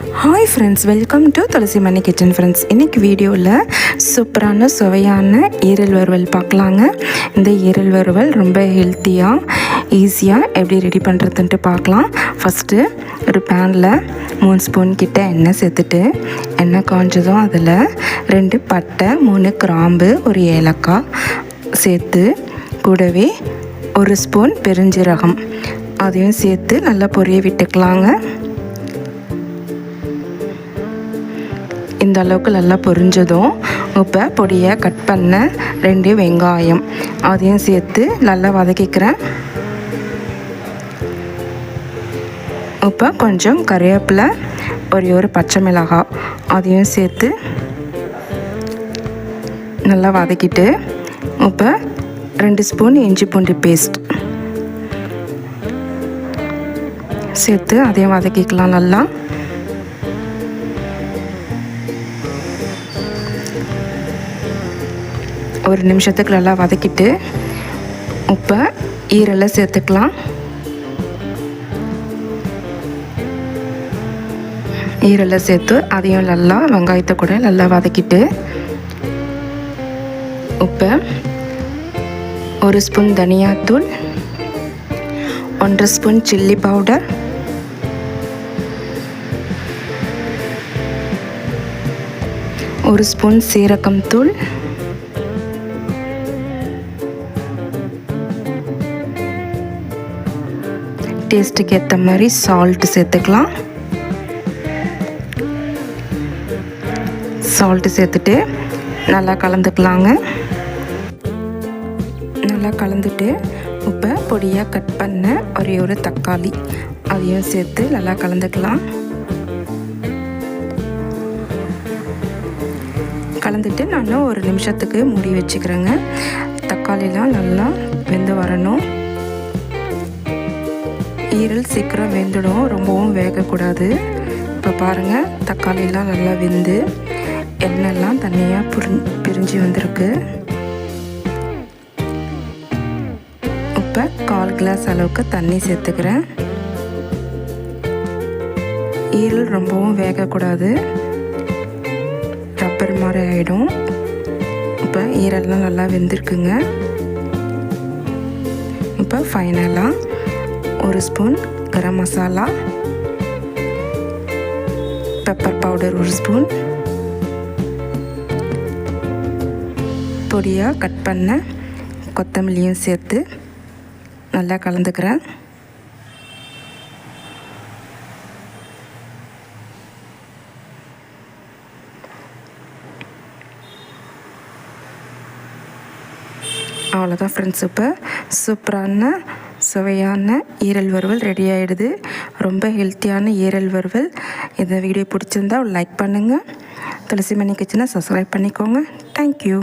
Hi friends welcome to Thulasi Mani kitchen friends இன்றைக்கி வீடியோவில் சூப்பரான சுவையான ஈரல் வறுவல் பார்க்கலாங்க. இந்த ஈரல் வறுவல் ரொம்ப ஹெல்த்தியாக ஈஸியாக எப்படி ரெடி பண்ணுறதுன்ட்டு பார்க்கலாம். ஃபஸ்ட்டு ஒரு பேனில் மூணு ஸ்பூன் கிட்ட எண்ணெய் சேர்த்துட்டு எண்ணெய் காஞ்சதும் அதில் ரெண்டு பட்டை மூணு கிராம்பு ஒரு ஏலக்காய் சேர்த்து கூடவே ஒரு ஸ்பூன் பெருஞ்சீரகம். அதையும் சேர்த்து நல்லா பொரிய விட்டுக்கலாங்க. இந்த அளவுக்கு நல்லா பொரிஞ்சதும் இப்போ பொடியை கட் பண்ண ரெண்டு வெங்காயம். அதையும் சேர்த்து நல்லா வதக்கிக்கிறேன். இப்போ கொஞ்சம் கறிவேப்பிலை ஒரு ஒரு பச்சை மிளகாய் அதையும் சேர்த்து நல்லா வதக்கிட்டு இப்போ ரெண்டு ஸ்பூன் இஞ்சி பூண்டு பேஸ்ட் சேர்த்து அதையும் வதக்கிக்கலாம் நல்லா. ஒரு நிமிஷத்துக்கு நல்லா வதக்கிட்டு உப்பை ஈரெல்லாம் சேர்த்துக்கலாம். ஈரெல்லாம் சேர்த்து அதையும் நல்லா வெங்காயத்தை கூட நல்லா வதக்கிட்டு உப்பை ஒரு ஸ்பூன் தனியாத்தூள் ஒன்றரை ஸ்பூன் சில்லி பவுடர் ஒரு ஸ்பூன் சீரகம் தூள் டேஸ்ட்டுக்கு ஏற்ற மாதிரி சால்ட் சேர்த்துக்கலாம். சால்ட்டு சேர்த்துட்டு நல்லா கலந்துக்கலாங்க. நல்லா கலந்துட்டு இப்போ பொடியாக கட் பண்ண ஒரே ஒரு தக்காளி. அதையும் சேர்த்து நல்லா கலந்துக்கலாம். கலந்துட்டு நான் ஒரு நிமிஷத்துக்கு மூடி வச்சுக்கிறேங்க. தக்காளிலாம் நல்லா வெந்து வரணும். ஈரல் சீக்கிரம் வெந்துடும். ரொம்பவும் வேகக்கூடாது. இப்போ பாருங்கள் தக்காளிலாம் நல்லா வெந்து எண்ணெய்லாம் தனியாக புரி பிரிஞ்சு வந்திருக்கு. இப்போ கால் கிளாஸ் அளவுக்கு தண்ணி சேர்த்துக்கிறேன். ஈரல் ரொம்பவும் வேகக்கூடாது. ரப்பர் மாதிரி ஆகிடும் இப்போ ஈரல்லாம் நல்லா வெந்திருக்குங்க. இப்போ ஃபைனலாக ஒரு spoon garam masala pepper powder ஒரு ஸ்பூன் பொடியாக கட் பண்ண கொத்தமல்லியும் சேர்த்து நல்லா கலந்துக்கிறேன். அவ்வளோதான் ஃப்ரெண்ட்ஸ் இப்போ சூப்பரான சுவையான ஈரல் வறுவல் ரெடி ஆகிடுது ரொம்ப ஹெல்த்தியான ஈரல் வறுவல். இந்த வீடியோ பிடிச்சிருந்தா லைக் பண்ணுங்கள் துளசி மணி கிச்சனை சப்ஸ்கிரைப் பண்ணிக்கோங்க. தேங்க்யூ